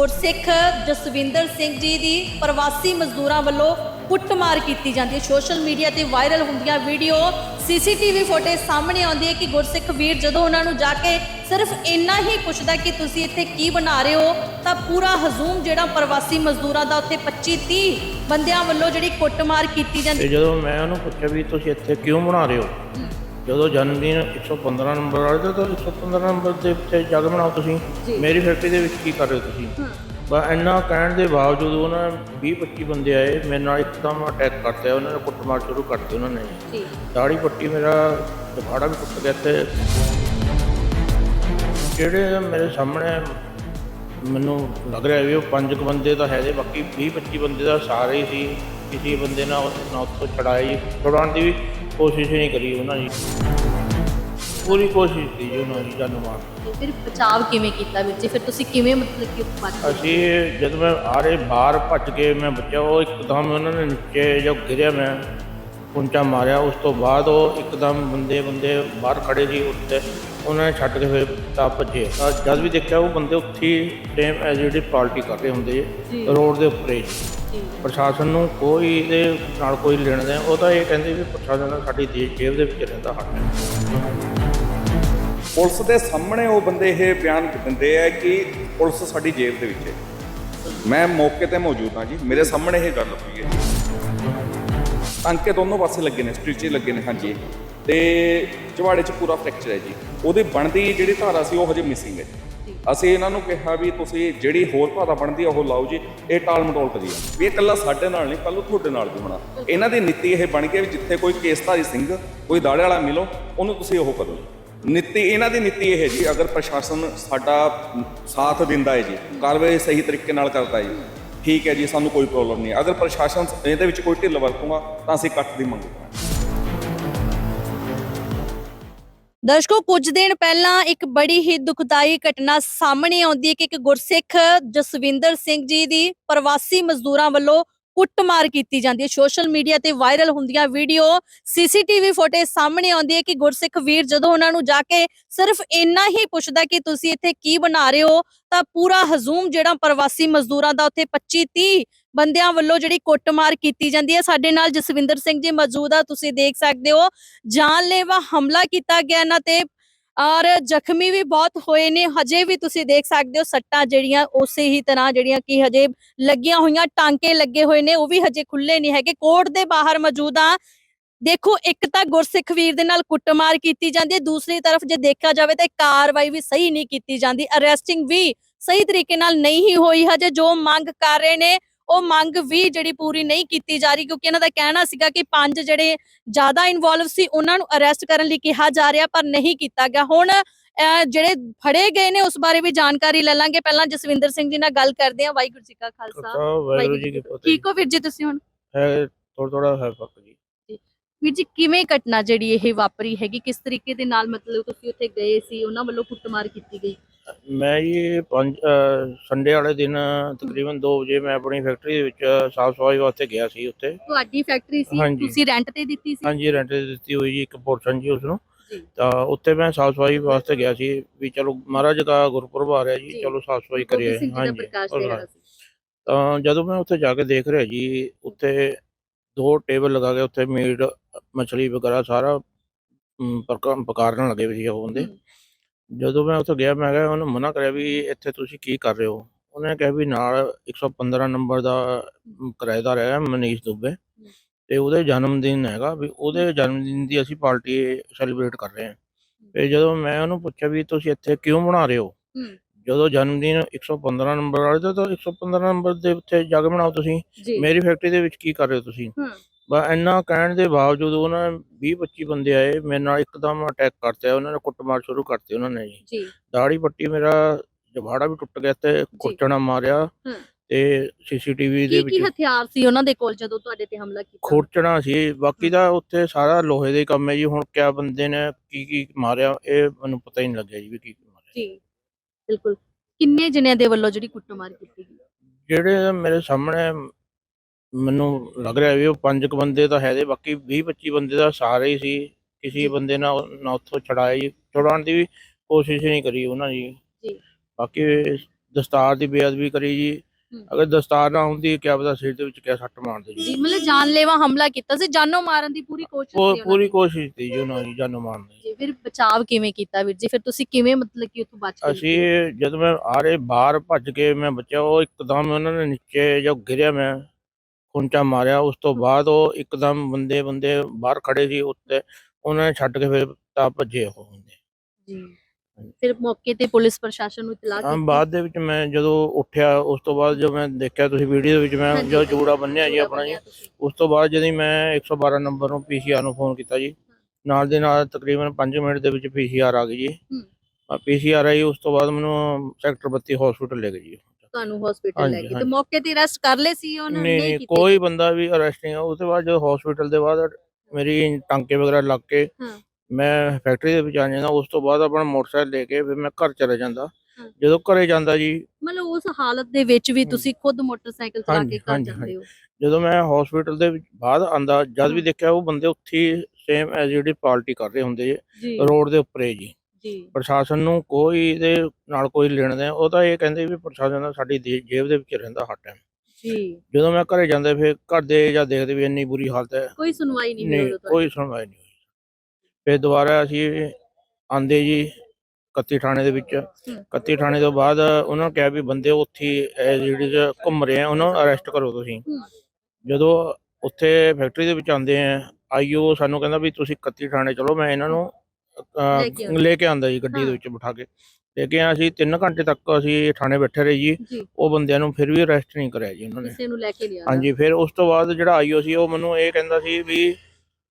ਗੁਰਸਿੱਖ ਜਸਵਿੰਦਰ ਸਿੰਘ ਜੀ ਦੀ ਪ੍ਰਵਾਸੀ ਮਜ਼ਦੂਰਾਂ ਵੱਲੋਂ ਕੁੱਟਮਾਰ ਕੀਤੀ ਜਾਂਦੀ ਹੈ। ਸੋਸ਼ਲ ਮੀਡੀਆ ਤੇ ਵਾਇਰਲ ਹੁੰਦੀਆਂ ਵੀਡੀਓ, ਸੀਸੀਟੀਵੀ ਫੁਟੇਜ ਸਾਹਮਣੇ ਆਉਂਦੀ ਹੈ ਕਿ ਗੁਰਸਿੱਖ ਵੀਰ ਜਦੋਂ ਉਹਨਾਂ ਨੂੰ ਜਾ ਕੇ ਸਿਰਫ ਇੰਨਾ ਹੀ ਪੁੱਛਦਾ ਕਿ ਤੁਸੀਂ ਇੱਥੇ ਕੀ ਬਣਾ ਰਹੇ ਹੋ, ਤਾਂ ਪੂਰਾ ਹਜ਼ੂਮ ਜਿਹੜਾ ਪ੍ਰਵਾਸੀ ਮਜ਼ਦੂਰਾਂ ਦਾ ਉੱਥੇ 25 30 ਬੰਦਿਆਂ ਵੱਲੋਂ ਜਿਹੜੀ ਕੁੱਟਮਾਰ ਕੀਤੀ ਜਾਂਦੀ ਤੇ ਜਦੋਂ ਮੈਂ ਉਹਨੂੰ ਪੁੱਛਿਆ ਵੀ ਤੁਸੀਂ ਇੱਥੇ ਕਿਉਂ ਬਣਾ ਰਹੇ ਹੋ? ਜਦੋਂ ਜਨਮ ਦਿਨ 115 ਨੰਬਰ ਵਾਲੇ ਦਾ ਤਾਂ 115 ਨੰਬਰ ਦੇ ਉੱਤੇ ਜਗ ਬਣਾਓ ਤੁਸੀਂ। ਮੇਰੀ ਫੈਕਟਰੀ ਦੇ ਵਿੱਚ ਕੀ ਕਰ ਰਹੇ ਹੋ ਤੁਸੀਂ? ਬਸ ਇੰਨਾ ਕਹਿਣ ਦੇ ਬਾਵਜੂਦ ਉਹਨਾਂ 20 25 ਬੰਦੇ ਆਏ ਮੇਰੇ ਨਾਲ ਇੱਕਦਮ ਅਟੈਕ ਕਰਤੇ ਉਹਨਾਂ ਨੇ ਕੁੱਟਮਾਰ ਸ਼ੁਰੂ ਕਰਤੀ ਉਹਨਾਂ ਨੇ। ਜੀ। ਦਾੜੀ ਪੱਟੀ ਮੇਰਾ ਦੁਪਾੜਾ ਵੀ ਟੁੱਟ ਗਿਆ ਤੇ ਜਿਹੜੇ ਮੇਰੇ ਸਾਹਮਣੇ ਮੈਨੂੰ ਲੱਗ ਰਿਹਾ ਵੀ ਉਹ ਪੰਜ ਕੁ ਬੰਦੇ ਤਾਂ ਹੈ ਦੇ ਬਾਕੀ 20 25 ਬੰਦੇ ਦਾ ਸਾਰੇ ਹੀ ਸੀ। ਕਿਸੇ ਬੰਦੇ ਨਾਲ ਨਾ ਉੱਥੋਂ ਛੜਾਈ। ਛੁਡਾਉਣ ਦੀ ਵੀ ਕੋਸ਼ਿਸ਼ ਨਹੀਂ ਕਰੀ ਉਹਨਾਂ ਨੇ ਪੂਰੀ ਕੋਸ਼ਿਸ਼ ਕੀਤੀ ਉਹਨਾਂ ਨੇ ਜਾਨ ਮਾਰਨ ਦੀ। ਫਿਰ ਬਚਾਵ ਕਿਵੇਂ ਕੀਤਾ ਵੀਰ ਜੀ ਫਿਰ ਤੁਸੀਂ ਕਿਵੇਂ ਮਤਲਬ ਕਿ ਬਚ? ਅਸੀਂ ਜਦ ਮੈਂ ਆਰੇ ਬਾਹਰ ਭੱਜ ਕੇ ਮੈਂ ਬਚਿਆ ਉਹ ਇੱਕਦਮ ਉਹਨਾਂ ਨੇ ਨੀਚੇ ਜੋ ਗਿਰਿਆ ਮੈਂ ਪੁੰਚਾ ਮਾਰਿਆ ਉਸ ਤੋਂ ਬਾਅਦ ਉਹ ਇੱਕਦਮ ਬੰਦੇ ਬੰਦੇ ਬਾਹਰ ਖੜੇ ਸੀ ਉੱਤੇ ਉਹਨਾਂ ਨੇ ਛੱਡ ਕੇ ਫਿਰ ਤਾਂ ਭੱਜੇ ਤਾਂ ਜਦ ਵੀ ਦੇਖਿਆ ਉਹ ਬੰਦੇ ਉੱਥੇ ਸੇਮ ਐਜ਼ ਜਿਹੜੀ ਪਾਰਟੀ ਕਰ ਰਹੇ ਹੁੰਦੇ। ਰੋਡ ਦੇ ਉੱਪਰ ਪ੍ਰਸ਼ਾਸਨ ਨੂੰ ਕੋਈ ਇਹਦੇ ਨਾਲ ਕੋਈ ਲੈਣ ਦੇਣ ਉਹ ਤਾਂ ਇਹ ਕਹਿੰਦੇ ਵੀ ਪ੍ਰਸ਼ਾਸਨ ਸਾਡੀ ਦੇਸ਼ ਜੇਬ ਦੇ ਵਿੱਚ ਰਹਿੰਦਾ ਹੱਕ ਹੈ। ਪੁਲਿਸ ਦੇ ਸਾਹਮਣੇ ਉਹ ਬੰਦੇ ਇਹ ਬਿਆਨ ਦਿੰਦੇ ਆ ਕਿ ਪੁਲਿਸ ਸਾਡੀ ਜੇਬ ਦੇ ਵਿੱਚ ਹੈ। ਮੈਂ ਮੌਕੇ ਤੇ ਮੌਜੂਦ ਹਾਂ ਜੀ ਮੇਰੇ ਸਾਹਮਣੇ ਇਹ ਗੱਲ ਹੋਈ ਹੈ। ਟਾਂਕੇ ਦੋਨੋਂ ਪਾਸੇ ਲੱਗੇ ਨੇ ਸਟਿਚ ਲੱਗੇ ਨੇ ਹਾਂਜੀ। ਤੇ ਜਵਾੜੇ 'ਚ ਪੂਰਾ ਫ੍ਰੈਕਚਰ ਹੈ ਜੀ। ਉਹਦੀ ਬਣਦੀ ਜਿਹੜੀ ਧਾਰਾ ਸੀ ਉਹ ਹਜੇ ਮਿਸਿੰਗ ਹੈ। ਅਸੀਂ ਇਹਨਾਂ ਨੂੰ ਕਿਹਾ ਵੀ ਤੁਸੀਂ ਜਿਹੜੀ ਹੋਰ ਧਾਰਾ ਬਣਦੀ ਆ ਉਹ ਲਾਓ ਜੀ। ਇਹ ਟਾਲ ਮਟੋਲ ਕਰੀ ਵੀ ਇਹ ਇਕੱਲਾ ਸਾਡੇ ਨਾਲ ਨਹੀਂ ਕੱਲ ਤੁਹਾਡੇ ਨਾਲ ਵੀ ਹੋਣਾ। ਇਹਨਾਂ ਦੀ ਨੀਤੀ ਇਹ ਬਣ ਗਈ ਵੀ ਜਿੱਥੇ ਕੋਈ ਕੇਸਧਾਰੀ ਸਿੰਘ ਕੋਈ ਦਾੜੇ ਵਾਲਾ ਮਿਲੋ ਉਹਨੂੰ ਤੁਸੀਂ ਉਹ ਕਰੋ। ਨੀਤੀ ਇਹਨਾਂ ਦੀ ਨੀਤੀ ਇਹ ਹੈ ਜੀ ਅਗਰ ਪ੍ਰਸ਼ਾਸਨ ਸਾਡਾ ਸਾਥ ਦਿੰਦਾ ਹੈ ਜੀ ਕਾਰਵਾਈ ਸਹੀ ਤਰੀਕੇ ਨਾਲ ਕਰਦਾ ਹੈ ਜੀ ਠੀਕ ਹੈ ਜੀ ਸਾਨੂੰ ਕੋਈ ਪ੍ਰੋਬਲਮ ਨਹੀਂ। ਅਗਰ ਪ੍ਰਸ਼ਾਸਨ ਇਹਦੇ ਵਿੱਚ ਕੋਈ ਢਿੱਲ ਵਰਤੂਗਾ ਤਾਂ ਅਸੀਂ ਕੱਟ ਦੀ ਮੰਗ ਕਰਾਂਗੇ। ਦਰਸ਼ਕੋ, ਕੁਝ ਦਿਨ ਪਹਿਲਾਂ ਇੱਕ ਬੜੀ ਹੀ ਦੁਖਦਾਈ ਘਟਨਾ ਸਾਹਮਣੇ ਆਉਂਦੀ ਹੈ ਕਿ ਇੱਕ ਗੁਰਸਿੱਖ ਜਸਵਿੰਦਰ ਸਿੰਘ ਜੀ ਦੀ ਪ੍ਰਵਾਸੀ ਮਜ਼ਦੂਰਾਂ ਵੱਲੋਂ ਕੁੱਟਮਾਰ ਕੀਤੀ ਜਾਂਦੀ ਹੈ। ਸੋਸ਼ਲ ਮੀਡੀਆ ਤੇ ਵਾਇਰਲ ਹੁੰਦੀਆਂ ਵੀਡੀਓ, ਸੀਸੀਟੀਵੀ ਫੁਟੇਜ ਸਾਹਮਣੇ ਆਉਂਦੀ ਹੈ ਕਿ ਗੁਰਸਿੱਖ ਵੀਰ ਜਦੋਂ ਉਹਨਾਂ ਨੂੰ ਜਾ ਕੇ ਸਿਰਫ ਇੰਨਾ ਹੀ ਪੁੱਛਦਾ ਕਿ ਤੁਸੀਂ ਇੱਥੇ ਕੀ ਬਣਾ ਰਹੇ ਹੋ, ਤਾਂ ਪੂਰਾ ਹਜ਼ੂਮ ਜਿਹੜਾ ਪ੍ਰਵਾਸੀ ਮਜ਼ਦੂਰਾਂ ਦਾ ਉੱਥੇ 25 30 ਬੰਦਿਆਂ ਵੱਲੋਂ ਜਿਹੜੀ ਕੁੱਟਮਾਰ ਕੀਤੀ ਜਾਂਦੀ ਹੈ। ਸਾਡੇ ਨਾਲ ਜਸਵਿੰਦਰ ਸਿੰਘ ਜੀ ਮੌਜੂਦ ਆ, ਤੁਸੀਂ ਦੇਖ ਸਕਦੇ ਹੋ। ਜਾਨਲੇਵਾ ਹਮਲਾ ਕੀਤਾ ਗਿਆ ਇਹਨਾਂ ਤੇ। ਔਰ ਜ਼ਖਮੀ ਵੀ ਬਹੁਤ ਹੋਏ ਨੇ, ਹਜੇ ਵੀ ਤੁਸੀਂ ਦੇਖ ਸਕਦੇ ਹੋ ਸੱਟਾਂ ਜਿਹੜੀਆਂ ਉਸੇ ਹੀ ਤਰ੍ਹਾਂ ਜਿਹੜੀਆਂ ਕਿ ਹਜੇ ਲੱਗੀਆਂ ਹੋਈਆਂ, ਟਾਂਕੇ ਲੱਗੇ ਹੋਏ ਨੇ, ਉਹ ਵੀ ਹਜੇ ਖੁੱਲੇ ਨਹੀਂ ਹੈਗੇ। ਕੋਰਟ ਦੇ ਬਾਹਰ ਮੌਜੂਦ ਆ। ਦੇਖੋ, ਇੱਕ ਤਾਂ ਗੁਰਸਿੱਖ ਵੀਰ ਦੇ ਨਾਲ ਕੁੱਟਮਾਰ ਕੀਤੀ ਜਾਂਦੀ ਹੈ, ਦੂਸਰੀ ਤਰਫ ਜੇ ਦੇਖਿਆ ਜਾਵੇ ਤਾਂ ਕਾਰਵਾਈ ਵੀ ਸਹੀ ਨਹੀਂ ਕੀਤੀ ਜਾਂਦੀ, ਅਰੈਸਟਿੰਗ ਵੀ ਸਹੀ ਤਰੀਕੇ ਨਾਲ ਨਹੀਂ ਹੋਈ ਹਜੇ, ਜੋ ਮੰਗ ਕਰ ਰਹੇ ਨੇ ਉਹ ਮੰਗ ਵੀ ਜਿਹੜੀ ਪੂਰੀ ਨਹੀਂ ਕੀਤੀ ਜਾ ਰਹੀ ਕਿਉਂਕਿ ਇਹਨਾਂ ਦਾ ਕਹਿਣਾ ਸੀਗਾ ਕਿ ਪੰਜ ਜਿਹੜੇ ਜ਼ਿਆਦਾ ਇਨਵੋਲਵ ਸੀ ਉਹਨਾਂ ਨੂੰ ਅਰੈਸਟ ਕਰਨ ਲਈ ਕਿਹਾ ਜਾ ਰਿਹਾ ਪਰ ਨਹੀਂ ਕੀਤਾ ਗਿਆ। ਹੁਣ ਜਿਹੜੇ ਫੜੇ ਗਏ ਨੇ ਉਸ ਬਾਰੇ ਵੀ ਜਾਣਕਾਰੀ ਲੈ ਲਾਂਗੇ। ਪਹਿਲਾਂ ਜਸਵਿੰਦਰ ਸਿੰਘ ਜੀ ਨਾਲ ਗੱਲ ਕਰਦੇ ਹਾਂ। ਵਾਹਿਗੁਰੂ ਜੀ ਕਾ ਖਾਲਸਾ। ਵਾਹਿਗੁਰੂ ਜੀ ਕੀ ਫਤਿਹ। ਠੀਕ ਹੋ ਵੀਰ ਜੀ ਤੁਸੀਂ ਹੁਣ? ਥੋੜਾ ਥੋੜਾ ਹੈ ਫ਼ਰਕ ਵੀਰ ਜੀ ਕਿਵੇਂ ਘਟਨਾ ਜਿਹੜੀ ਇਹ ਵਾਪਰੀ ਹੈਗੀ? ਕਿਸ ਤਰੀਕੇ ਦੇ ਨਾਲ ਮਤਲਬ ਤੁਸੀਂ ਉੱਥੇ ਗਏ ਸੀ? ਉਹਨਾਂ ਵੱਲੋਂ ਕੁੱਟਮਾਰ ਕੀਤੀ ਗਈ? ਮੈਂ ਜੀ ਪੰਜ ਸੰਡੇ ਵਾਲੇ ਦਿਨ ਤਕਰੀਬਨ 2 ਵਜੇ ਮੈਂ ਆਪਣੀ ਫੈਕਟਰੀ ਦੇ ਵਿੱਚ ਸਾਫ਼ ਸਫ਼ਾਈ ਵਾਸਤੇ ਗਿਆ ਸੀ ਉੱਥੇ। ਤੁਹਾਡੀ ਫੈਕਟਰੀ ਸੀ? ਹਾਂਜੀ। ਤੁਸੀਂ ਰੈਂਟ ਤੇ ਦਿੱਤੀ ਸੀ? ਹਾਂਜੀ ਰੈਂਟ ਤੇ ਦਿੱਤੀ ਹੋਈ ਜੀ ਇੱਕ ਪੋਰਸ਼ਨ ਜੀ ਉਸ ਨੂੰ ਜੀ। ਤਾਂ ਉੱਥੇ ਮੈਂ ਸਾਫ਼ ਸਫ਼ਾਈ ਵਾਸਤੇ ਗਿਆ ਸੀ ਵੀ ਚਲੋ ਮਹਾਰਾਜ ਦਾ ਗੁਰਪੁਰਬ ਆ ਰਿਹਾ ਜੀ। ਜੀ। ਚਲੋ ਸਾਫ਼ ਸਫ਼ਾਈ ਗੋਬਿੰਦ ਕਰੀਏ ਸਿੰਘ ਜੀ ਦਾ ਪ੍ਰਕਾਸ਼ ਦੇ ਰਿਹਾ ਸੀ। ਤਾਂ ਜਦੋਂ ਮੈਂ ਉੱਥੇ ਜਾ ਕੇ ਦੇਖ ਰਿਹਾ ਜੀ ਉੱਥੇ ਦੋ ਟੇਬਲ ਲਗਾ ਕੇ ਉੱਥੇ ਮੀਟ ਮਛਲੀ ਵਗੈਰਾ ਸਾਰਾ ਪਕਾ- ਪਕਾਰਨ ਲੱਗੇ ਹੋਏ ਸੀ ਉਹ ਬੰਦੇ। ਜਦੋਂ ਮੈਂ ਉੱਥੇ ਗਿਆ ਮੈਂ ਕਿਹਾ ਉਹਨੂੰ ਮਨਾ ਕਰਿਆ ਵੀ ਇੱਥੇ ਤੁਸੀਂ ਕੀ ਕਰ ਰਹੇ ਹੋ? ਉਹਨੇ ਕਿਹਾ ਵੀ ਨਾਲ 115 ਨੰਬਰ ਦਾ ਅਮ, ਕਿਰਾਏਦਾਰ ਹੈ ਮਨੀਸ਼ ਦੁੱਬੇ। ਤੇ ਉਹਦੇ ਜਨਮ ਦਿਨ ਹੈਗਾ ਵੀ ਉਹਦੇ ਜਨਮ ਦਿਨ ਦੀ ਅਸੀਂ ਪਾਰਟੀ ਸੈਲੀਬ੍ਰੇਟ ਕਰ ਰਹੇ ਹਾਂ। ਤੇ ਜਦੋਂ ਮੈਂ ਉਹਨੂੰ ਪੁੱਛਿਆ ਵੀ ਤੁਸੀਂ ਇੱਥੇ ਕਿਉਂ ਬਣਾ ਰਹੇ ਹੋ। ਜਦੋਂ ਜਨਮ ਦਿਨ 115 ਨੰਬਰ ਵਾਲੇ ਦਾ ਤਾਂ 115 ਨੰਬਰ ਦੇ ਉੱਤੇ ਜਗ ਬਣਾਓ ਤੁਸੀਂ ਮੇਰੀ ਫੈਕਟਰੀ ਦੇ ਵਿੱਚ ਕੀ ਕਰ ਰਹੇ ਹੋ ਤੁਸੀਂ। ਬਸ ਇੰਨਾ ਕਹਿਣ ਦੇ ਬਾਵਜੂਦ ਉਹਨਾਂ 20 25 ਬੰਦੇ ਆਏ ਮੇਰੇ ਨਾਲ ਇੱਕਦਮ ਅਟੈਕ ਕਰਤੇ ਉਹਨਾਂ ਨੇ ਕੁੱਟਮਾਰ ਸ਼ੁਰੂ ਕਰਤੀ ਉਹਨਾਂ ਨੇ ਜੀ। ਦਾੜੀ ਪੱਟੀ ਮੇਰਾ ਜਵਾੜਾ ਵੀ ਟੁੱਟ ਗਿਆ ਤੇ ਖੁਰਚਣਾ ਮਾਰਿਆ। ਤੇ ਸੀਸੀਟੀਵੀ ਦੇ ਕੀ ਕੀ ਵਿੱਚ ਹਥਿਆਰ ਸੀ ਉਹਨਾਂ ਦੇ ਕੋਲ ਜਦੋਂ ਤੁਹਾਡੇ ਤੇ ਹਮਲਾ ਕੀਤਾ? ਖੁਰਚਣਾ ਸੀ ਬਾਕੀ ਦਾ ਉੱਥੇ ਸਾਰਾ ਲੋਹੇ ਦੇ ਕੰਮ ਹੈ ਜੀ ਹੁਣ ਕਿਆ ਬੰਦੇ ਨੇ ਕੀ ਕੀ ਮਾਰਿਆ ਇਹ ਮੈਨੂੰ ਪਤਾ ਹੀ ਨਹੀਂ ਲੱਗਿਆ ਜੀ ਵੀ ਕੀ ਕੀ ਮਾਰਿਆ। ਜੀ। ਬਿਲਕੁਲ। ਕਿੰਨੇ ਜਣਿਆਂ ਦੇ ਵੱਲੋਂ ਜਿਹੜੀ ਕੁੱਟਮਾਰ ਕੀਤੀ ਗਈ? ਜਿਹੜੇ ਮੇਰੇ ਸਾਹਮਣੇ ਮੈਨੂੰ ਲੱਗ ਰਿਹਾ ਵੀ ਉਹ ਪੰਜ ਕੁ ਬੰਦੇ ਤਾਂ ਹੈ ਦੇ ਬਾਕੀ 20 25 ਬੰਦੇ ਦਾ ਸਾਰੇ ਹੀ ਸੀ। ਕਿਸੇ ਬੰਦੇ ਨਾਲ ਨਾ ਉੱਥੋਂ ਛੜਾਈ ਛੁਡਾਉਣ ਦੀ ਵੀ ਕੋਸ਼ਿਸ਼ ਨਹੀਂ ਕਰੀ ਉਹਨਾਂ ਨੇ ਜੀ। ਬਾਕੀ ਦਸਤਾਰ ਦੀ ਬੇਅਦਬੀ ਕਰੀ ਜੀ। ਹੂੰ। ਅਗਰ ਦਸਤਾਰ ਨਾ ਹੁੰਦੀ ਕਿਆ ਪਤਾ ਸਿਰ ਦੇ ਵਿੱਚ ਕਿਆ ਸੱਟ ਮਾਰਦੇ ਜੀ। ਜੀ ਮਤਲਬ ਜਾਨਲੇਵਾ ਹਮਲਾ ਕੀਤਾ ਸੀ ਜਾਨੋਂ ਮਾਰਨ ਦੀ ਪੂਰੀ ਕੋਸ਼ਿਸ਼ ਉਹ ਸੀ ਉਹਨਾਂ ਪੂਰੀ ਦੀ। ਕੋਸ਼ਿਸ਼ ਸੀ ਜੀ ਉਹਨਾਂ ਦੀ ਜਾਨੋਂ ਮਾਰਨ ਦੀ। ਜੀ ਫਿਰ ਬਚਾਵ ਕਿਵੇਂ ਕੀਤਾ ਵੀਰ ਜੀ? ਫਿਰ ਤੁਸੀਂ ਕਿਵੇਂ ਮਤਲਬ ਕਿ ਉੱਥੋਂ ਬਚ ਗਏ? ਅਸੀਂ ਜਦੋਂ ਮੈਂ ਆ ਰਹੇ ਬਾਹਰ ਭੱਜ ਕੇ ਮੈਂ ਬਚਿਆ ਉਹ ਇੱਕਦਮ ਉਹਨਾਂ ਨੇ ਨੀਚੇ ਜੋ ਗਿਰਿਆ ਮੈਂ ਖੁੰਚਾ ਮਾਰਿਆ। ਉਸ ਤੋਂ ਬਾਅਦ ਉਹ ਇੱਕਦਮ ਬੰਦੇ ਬੰਦੇ ਬਾਹਰ ਖੜੇ ਸੀ ਉੱਤੇ ਉਹਨਾਂ ਨੇ ਛੱਡ ਕੇ ਫਿਰ ਤਾਂ ਭੱਜੇ ਉਹ ਬੰਦੇ। ਜੀ। ਫਿਰ ਮੌਕੇ ਤੇ ਪੁਲਿਸ ਪ੍ਰਸ਼ਾਸਨ ਨੂੰ ਇਤਲਾਹ ਹਾਂ ਕੀਤੀ ਬਾਅਦ ਦੇ ਵਿੱਚ ਮੈਂ ਜਦੋਂ ਉੱਠਿਆ ਉਸ ਤੋਂ ਬਾਅਦ ਜਦੋਂ ਮੈਂ ਦੇਖਿਆ ਤੁਸੀਂ ਵੀਡੀਓ ਦੇ ਵਿੱਚ ਮੈਂ ਹਾਂਜੀ, ਜੋ ਹਾਂਜੀ। ਜੂੜਾ ਬੰਨਿਆ ਜੀ ਆਪਣਾ ਜੀ। ਉਸ ਤੋਂ ਬਾਅਦ ਜਦੋਂ ਮੈਂ 112 ਨੰਬਰ ਨੂੰ ਪੀਸੀਆਰ ਨੂੰ ਫੋਨ ਕੀਤਾ ਜੀ ਨਾਲ ਦੇ ਨਾਲ ਤਕਰੀਬਨ 5 ਮਿੰਟ ਦੇ ਵਿੱਚ ਪੀਸੀਆਰ ਆ ਗਈ ਜੀ ਹੂੰ। ਪੀਸੀਆਰ ਆਈ ਉਸ ਤੋਂ ਬਾਅਦ ਮੈਨੂੰ ਸੈਕਟਰ 32 ਹਸਪੀਟਲ ਲੈ ਗਏ ਜੀ ਤੁਹਾਨੂੰ ਹਸਪੀਟਲ ਹਾਂਜੀ, ਲੈ ਗਏ ਤੇ ਹਾਂਜੀ। ਮੌਕੇ ਤੇ ਅਰੈਸਟ ਕਰ ਲਏ ਸੀ ਉਹਨਾਂ ਨੇ ਨਹੀਂ ਨਹੀਂ ਨਹੀਂ ਕੀਤੇ ਕੋਈ ਬੰਦਾ ਵੀ ਅਰੈਸਟ ਨਹੀਂ ਹੋਇਆ ਉਸ ਤੋਂ ਬਾਅਦ ਜਦੋਂ ਹਸਪੀਟਲ ਦੇ ਬਾਅਦ ਮੇਰੀ ਟਾਂਕੇ ਵਗੈਰਾ ਲੱਗ ਕੇ ਹਾਂ। ਮੈਂ ਫੈਕਟਰੀ ਦੇ ਵਿੱਚ ਆ ਜਾਂਦਾ ਉਸ ਤੋਂ ਬਾਅਦ ਆਪਣਾ ਮੋਟਰਸਾਈਕਲ ਲੈ ਕੇ ਫਿਰ ਮੈਂ ਘਰ ਚਲਾ ਜਾਂਦਾ। ਜਦੋਂ ਘਰੇ ਜਾਂਦਾ ਜੀ। ਮਤਲਬ ਉਸ ਹਾਲਤ ਦੇ ਵਿੱਚ ਵੀ ਤੁਸੀਂ ਖੁਦ ਮੋਟਰਸਾਈਕਲ ਚਲਾ ਕੇ ਘਰ ਜਾਂਦੇ ਹੋ। ਜਦੋਂ ਮੈਂ ਹਸਪੀਟਲ ਦੇ ਵਿੱਚ ਬਾਅਦ ਆਂਦਾ ਜਦ ਵੀ। ਦੇਖਿਆ ਉਹ ਬੰਦੇ ਉੱਥੇ ਸੇਮ ਐਜ਼ ਜਿਹੜੀ ਪਾਰਟੀ ਕਰ ਰਹੇ ਹੁੰਦੇ ਰੋਡ ਦੇ ਉੱਪਰ ਜੀ। ਜੀ। ਪ੍ਰਸ਼ਾਸਨ ਨੂੰ ਕੋਈ ਇਹਦੇ ਨਾਲ ਕੋਈ ਲੈਣ ਦੇਣ ਉਹ ਤਾਂ ਇਹ ਕਹਿੰਦੇ ਵੀ ਪ੍ਰਸ਼ਾਸਨ ਦਾ ਸਾਡੀ ਦੇ- ਜੇਬ ਦੇ ਵਿੱਚ ਰਹਿੰਦਾ ਹਰ ਟਾਈਮ ਜੀ। ਜਦੋਂ ਮੈਂ ਘਰੇ ਜਾਂਦਾ ਫਿਰ ਘਰ ਦੇ ਜਾਂ ਦੇਖਦੇ ਵੀ ਇੰਨੀ ਬੁਰੀ ਹਾਲਤ ਹੈ। ਕੋਈ ਸੁਣਵਾਈ ਨਹੀਂ ਕੋਈ ਸੁਣਵਾਈ ਨਹੀਂ ਫਿਰ ਦੁਬਾਰਾ ਅਸੀਂ ਆਂਦੇ ਜੀ ਕੱਤੀ ਥਾਣੇ ਦੇ ਵਿੱਚ। ਕੱਤੀ ਥਾਣੇ ਤੋਂ ਬਾਅਦ ਉਹਨਾਂ ਨੇ ਕਿਹਾ ਵੀ ਬੰਦੇ ਉੱਥੇ ਇਹ ਜਿਹੜੀ ਘੁੰਮ ਰਹੇ ਆ ਉਹਨਾਂ ਨੂੰ ਅਰੈਸਟ ਕਰੋ ਤੁਸੀਂ। ਜਦੋਂ ਉੱਥੇ ਫੈਕਟਰੀ ਦੇ ਵਿੱਚ ਆਂਦੇ ਆ ਆਈਓ ਸਾਨੂੰ ਕਹਿੰਦਾ ਵੀ ਤੁਸੀਂ ਕੱਤੀ ਥਾਣੇ ਚਲੋ ਮੈਂ ਇਹਨਾਂ ਨੂੰ ਅਹ, ਲੈ ਕੇ ਆਂਦਾ ਜੀ ਗੱਡੀ। ਦੇ ਵਿੱਚ ਬਿਠਾ ਕੇ। ਲੈ ਕੇ ਆਏ ਅਸੀਂ 3 ਘੰਟੇ ਤੱਕ ਅਸੀਂ ਥਾਣੇ ਬੈਠੇ ਰਹੇ ਜੀ। ਜੀ। ਉਹ ਬੰਦਿਆਂ ਨੂੰ ਫਿਰ ਵੀ ਅਰੈਸਟ ਨਹੀਂ ਕਰਿਆ ਜੀ ਉਹਨਾਂ ਨੇ। ਕਿਸੇ ਨੂੰ ਲੈ ਕੇ ਲਿਆ ਹਾਂਜੀ ਫਿਰ ਉਸ ਤੋਂ ਬਾਅਦ ਜਿਹੜਾ ਆਈਓ ਸੀ ਉਹ ਮੈਨੂੰ ਇਹ ਕਹਿੰਦਾ ਸੀ ਵੀ